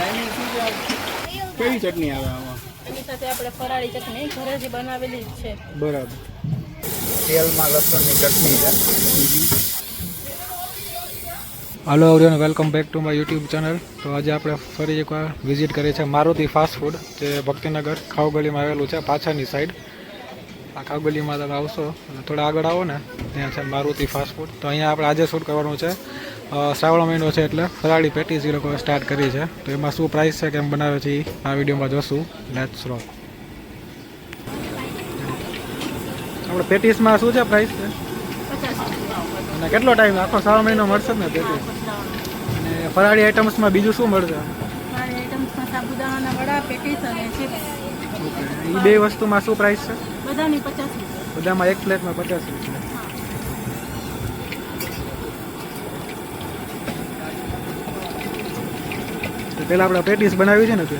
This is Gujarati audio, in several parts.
ટાઈમિંગ શું છે ચટણી આવે આમાં? એની સાથે આપણે ફરાળી ચટણી ઘરે જ બનાવેલી જ છે. બરાબર. તેલમાં લસણની ચટણી છે. Hello everyone welcome back to my YouTube channel તો આજે આપણે ફરી એકવાર વિઝિટ કરીએ છીએ મારુતિ ફાસ્ટ ફૂડ જે ભક્તિનગર ખાઉગલીમાં આવેલું છે પાછળની સાઈડ આ ખાઉગલીમાં તમે આવશો અને થોડા આગળ આવો ને ત્યાં છે મારુતિ ફાસ્ટ ફૂડ તો અહીંયા આપણે આજે શૂટ કરવાનું છે. શ્રાવણ મહિનો છે એટલે ફરાળી પેટીસ એ લોકો સ્ટાર્ટ કરી છે. તો એમાં શું પ્રાઇસ છે કેમ બનાવે છે આ વિડીયોમાં જોશું. લેટ્સ રો આપણે પેટીસમાં શું છે પ્રાઇસ છે? અને કેટલો ટાઈમ આખો શ્રાવણ મહિનો મળશે ને પેટીસ અને ફરાળી આઇટમ્સમાં બીજું શું મળશે? એ બે વસ્તુમાં શું પ્રાઇસ છે? બધાની પચાસ બધામાં એક પ્લેટમાં પચાસ રૂપિયા. તો પહેલાં આપણે પેટીસ બનાવી છે ને તે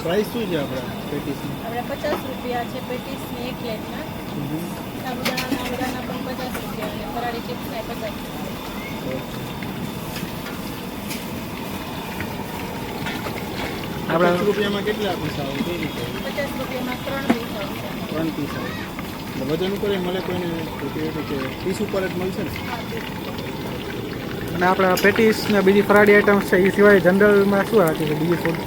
પ્રાઇસ શું છે આપણા પેટીસની? આપણે પચાસ રૂપિયા છે પેટીસની એક પ્લેટના સાબુદાણાના વડાના પણ પચાસ રૂપિયા અને ફરાળી ચિપ્સના પચાસ રૂપિયા પચાસ રૂપિયામાં કેટલા પીસ આવે કઈ રીતે પચાસ રૂપિયામાં ત્રણ પીસ આવશે ત્રણ પીસ આવે. વજન ઉપર મળે કોઈને તો કેવી પીસ ઉપર જ મળશે ને. અને આપણા પેટીસ ને બીજી ફરાળી આઇટમ્સ છે એ સિવાય જનરલમાં શું રાખી છે બીજી ફૂડ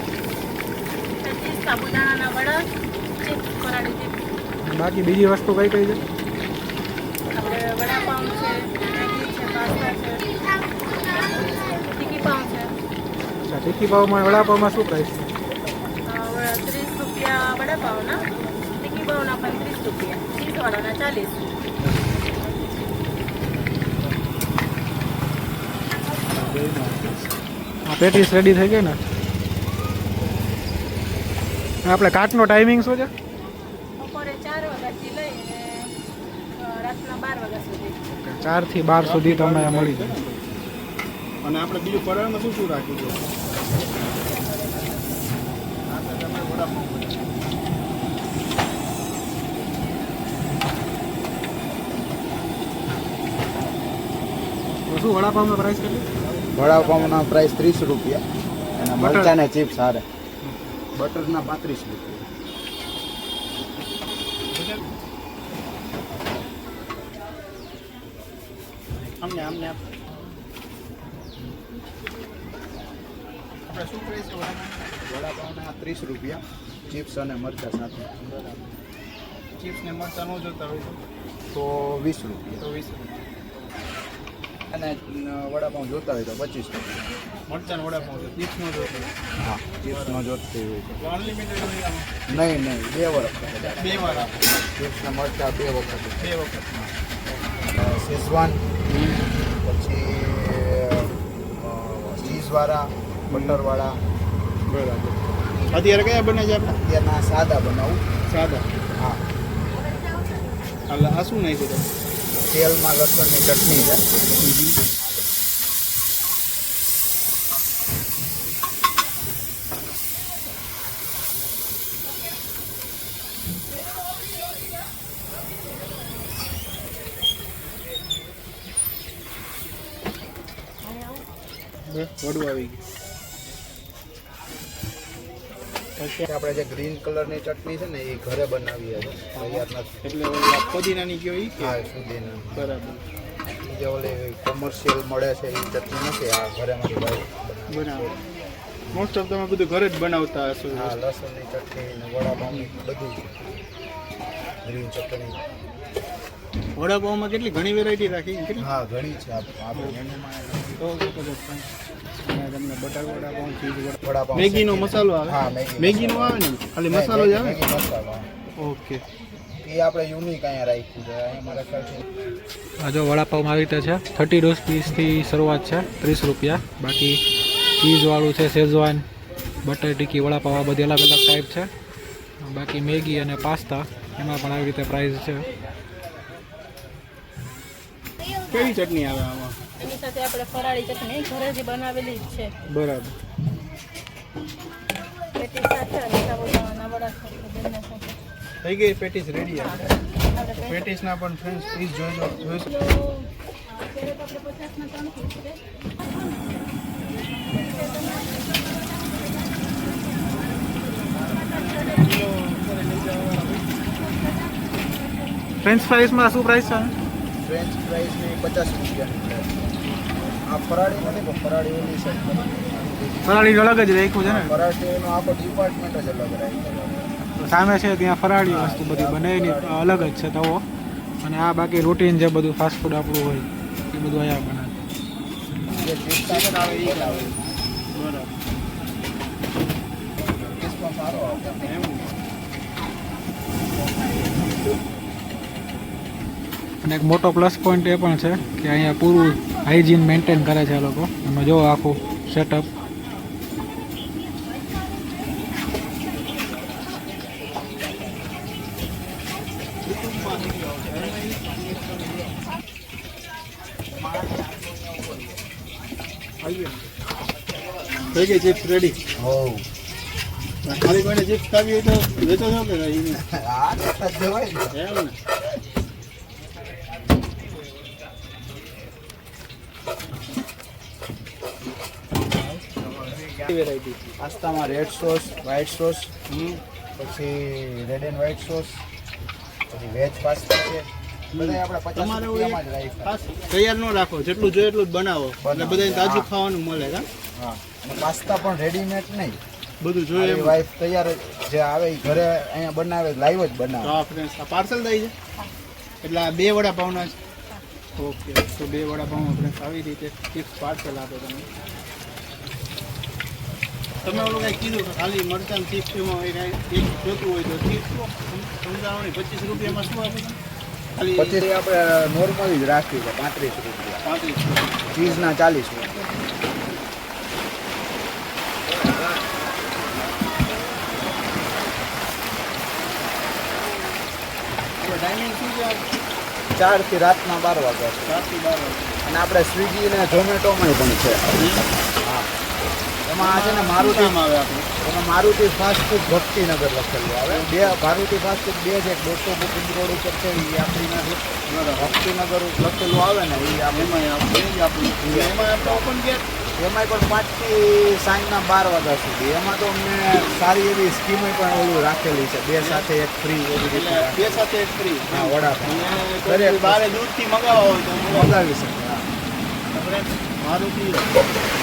સાબુદાણાના વડા બાકી બીજી વસ્તુ કઈ કઈ છે આપણે વડાપાઉં છે મેગી છે પાસ્તા છે ટીકી પાઉં છે ટીકી પાવમાં વડાપાવમાં શું પ્રાઇસ ત્રીસ રૂપિયા વડાપાઉંના ટીકી પાઉંના પણ ત્રીસ રૂપિયા. ચીઝવાળાના ચાલીસ. આ પેટીસ રેડી થઈ ગઈ ને? આપણે કાટનો ટાઈમિંગ શું છે? બપોરે ચાર વાગ્યાથી લઈને રાતના બાર વાગ્યા સુધી. ચારથી બાર સુધી તમને મળી જાય અને આપણે બીજું ફરાળમાં શું શું રાખ્યું છે? શું વડાપાવનો પ્રાઇસ કેટલી? પ્રાઇસ ત્રીસ રૂપિયા. અને બટર? મરચાને ચિપ્સ હારે. બટરના પાંત્રીસ રૂપિયા. અમને અમને આપ શું પ્રાઇસ છે વડાપાઉંના ત્રીસ રૂપિયા ચિપ્સ અને મરચા સાથે. ચિપ્સ ને મરચાં ન જોતા હોય તો? વીસ રૂપિયા. તો વીસ અને અ, વડાપાઉં જોતા હોય તો પચીસ રૂપિયા. મરચાં ને વડાપાઉં ચિપ્સ ન જોતો હા ચિપ્સનો જોતી હોય અનલિમિટેડ નહીં નહીં બે વખત બે વાર ચિપ્સ ને મરચા બે વખત બે વખત. શેઝવાન પછી ચીઝવાળા બટરવાળા. બરાબર. અત્યારે કયા બને છે આપણે? અત્યારના સાદા બનાવું. સાદા. હા. એટલે આ શું નાખ્યું તમે? તેલમાં લસણની ચટણી છે. વડવા આવી ગયું. પછી આપણે જે ગ્રીન કલરની ચટણી છે ને એ ઘરે બનાવીએ એટલે ફોદીનાની કયો ઈ હા સુધીના બરાબર. જે ઓલી કોમર્શિયલ મળે છે એ ચટણી નથી આ ઘરે મારી ભાઈ બનાવો મોસ્ટ ઓફ તમે બધું ઘરે જ બનાવતા હશો. હા લસણની ચટણી ને વડાપાઉંની બધું ગ્રીન ચટણી. વડાપાવમાં કેટલી ઘણી વેરાયટી રાખી હા ઘણી છે. આપ- આપણે મેનુમાં તો. અને તમને બટર વડાપાઉં ચીઝ વડાપાઉં મેગીનો મસાલો આવે? હા મેગી મેગીનો આવે ને? ખાલી મસાલો જ આવે? મસાલો ઓકે. એ આપણે યુનિક અહીંયા રાખ્યું છે. અહીંયા મારા આ જો વડાપાવમાં આવી રીતે છે. થર્ટી ડોઝ પીસથી શરૂઆત છે. ત્રીસ રૂપિયા. બાકી ચીઝવાળું છે શેઝવાન બટર ટીકી વડાપાઉં આ બધી અલગ અલગ ટાઈપ છે. બાકી મેગી અને પાસ્તા એમાં પણ આવી રીતે પ્રાઇસ છે. કેવી ચટણી આવે આમાં? એની સાથે આપણે ફરાળી ચટણી ઘરે જે બનાવેલી જ છે. બરાબર. પેટીસ સાથે અને સાબુદાણાના વડા સાથે બંને સાથે. થઈ ગઈ પેટીસ રેડી આપણે પેટીસ પેટીસના પણ ફ્રેન્ડ્સ પ્લીઝ જોઈજો જોઈશું ફ્રેન્ચ ફ્રાઈસમાં શું પ્રાઇસ છે? ફ્રેન્ચ ફ્રાઈસની પચાસ રૂપિયાની આ ફરાળી નથી પણ ફરાળી છે. ફરાળી અલગ જ રાખ્યું છે ને? ફરાળીનો આખો ડિપાર્ટમેન્ટ જ અલગ રાખ્યો તો સામે છે ત્યાં ફરાળી વસ્તુ બધી બને એની અલગ જ છે તવો. અને આ બાકી રૂટીન જે બધું ફાસ્ટ ફૂડ આપણું હોય એ બધું અહીંયા બને જે ચિકન આવે એ આવે. બરાબર ટેસ્ટમાં સારો આવે એમ અને એક મોટો પ્લસ પોઈન્ટ એ પણ છે કે અહીંયા પૂરું હાઇજીન મેન્ટેન કરે છે આ લોકો. એમાં જો આખું સેટઅપ થઈ ગઈ ચિપ્સ રેડી ખાલી કોઈને ચિપ્સ ખાવી હોય તો વેચો છો કે નહીં? આ જવાય એમ ને. વેરાયટી પાસ્તામાં રેડ સોસ વ્હાઈટ સોસ પછી રેડ એન્ડ વ્હાઈટ સોસ પછી વેજ પાસ્તા છે. તૈયાર ન રાખો. જેટલું જોઈએ એટલું જ બનાવો. એટલે બધાને તાજું ખાવાનું મળે હા? હા. પાસ્તા પણ રેડીમેડ નહીં. બધું જોઈએ વાઈફ તૈયાર જે આવે એ ઘરે અહીંયા બનાવે લાઈવ જ બનાવે. આ ફ્રેન્ડ્સ આ પાર્સલ થઈ છે? એટલે આ બે વડાપાઉંના છે. ઓકે તો બે વડાપાઉં આપણે આવી રીતે ચિપ્સ પાર્સલ આપો તમે. તમે ઓલું કાંઈ કીધું ખાલી મરચાં ચીપ્સમાં હોય કાંઈ એક જોતું હોય તો ચિપ્સ સમજાવો પચીસ રૂપિયામાં શું આપો ખાલી પચીસ આપણે નોર્મલી જ રાખી છે પાંત્રીસ રૂપિયા. પાંત્રીસ ચીઝના ચાલીસ રૂપિયા ટાઈમિંગ શું છે ચારથી રાતના બાર વાગ્યા સાતથી બાર વાગ્યા. અને આપણે સ્વિગી અને ઝોમેટોમાં પણ છે. હા. એમાં આ છે ને મારુતિ નામ આવે આપણું? એમાં મારુતિ ફાસ્ટ ફૂડ ભક્તિનગર લખેલું આવે. બે મારુતિ ફાસ્ટ ફૂડ બે છે એક દોસ્તો બુકિંગ રોડ ઉપર છે. એ આપણી નથી ભક્તિનગર લખેલું આવે ને એ આપણે આપણું એમાં આપણે ઓપન ગેટ એમાંય પણ પાંચથી સાંજના બાર વાગ્યા સુધી. એમાં તો અમને સારી એવી સ્કીમે પણ ઓલું રાખેલી છે. બે સાથે એક ફ્રી એવી રીતે. બે સાથે એક ફ્રી હા વડાપાઉં. દરેક બારે દૂધથી મંગાવવા હોય તો મંગાવી. શકે હા. આપણે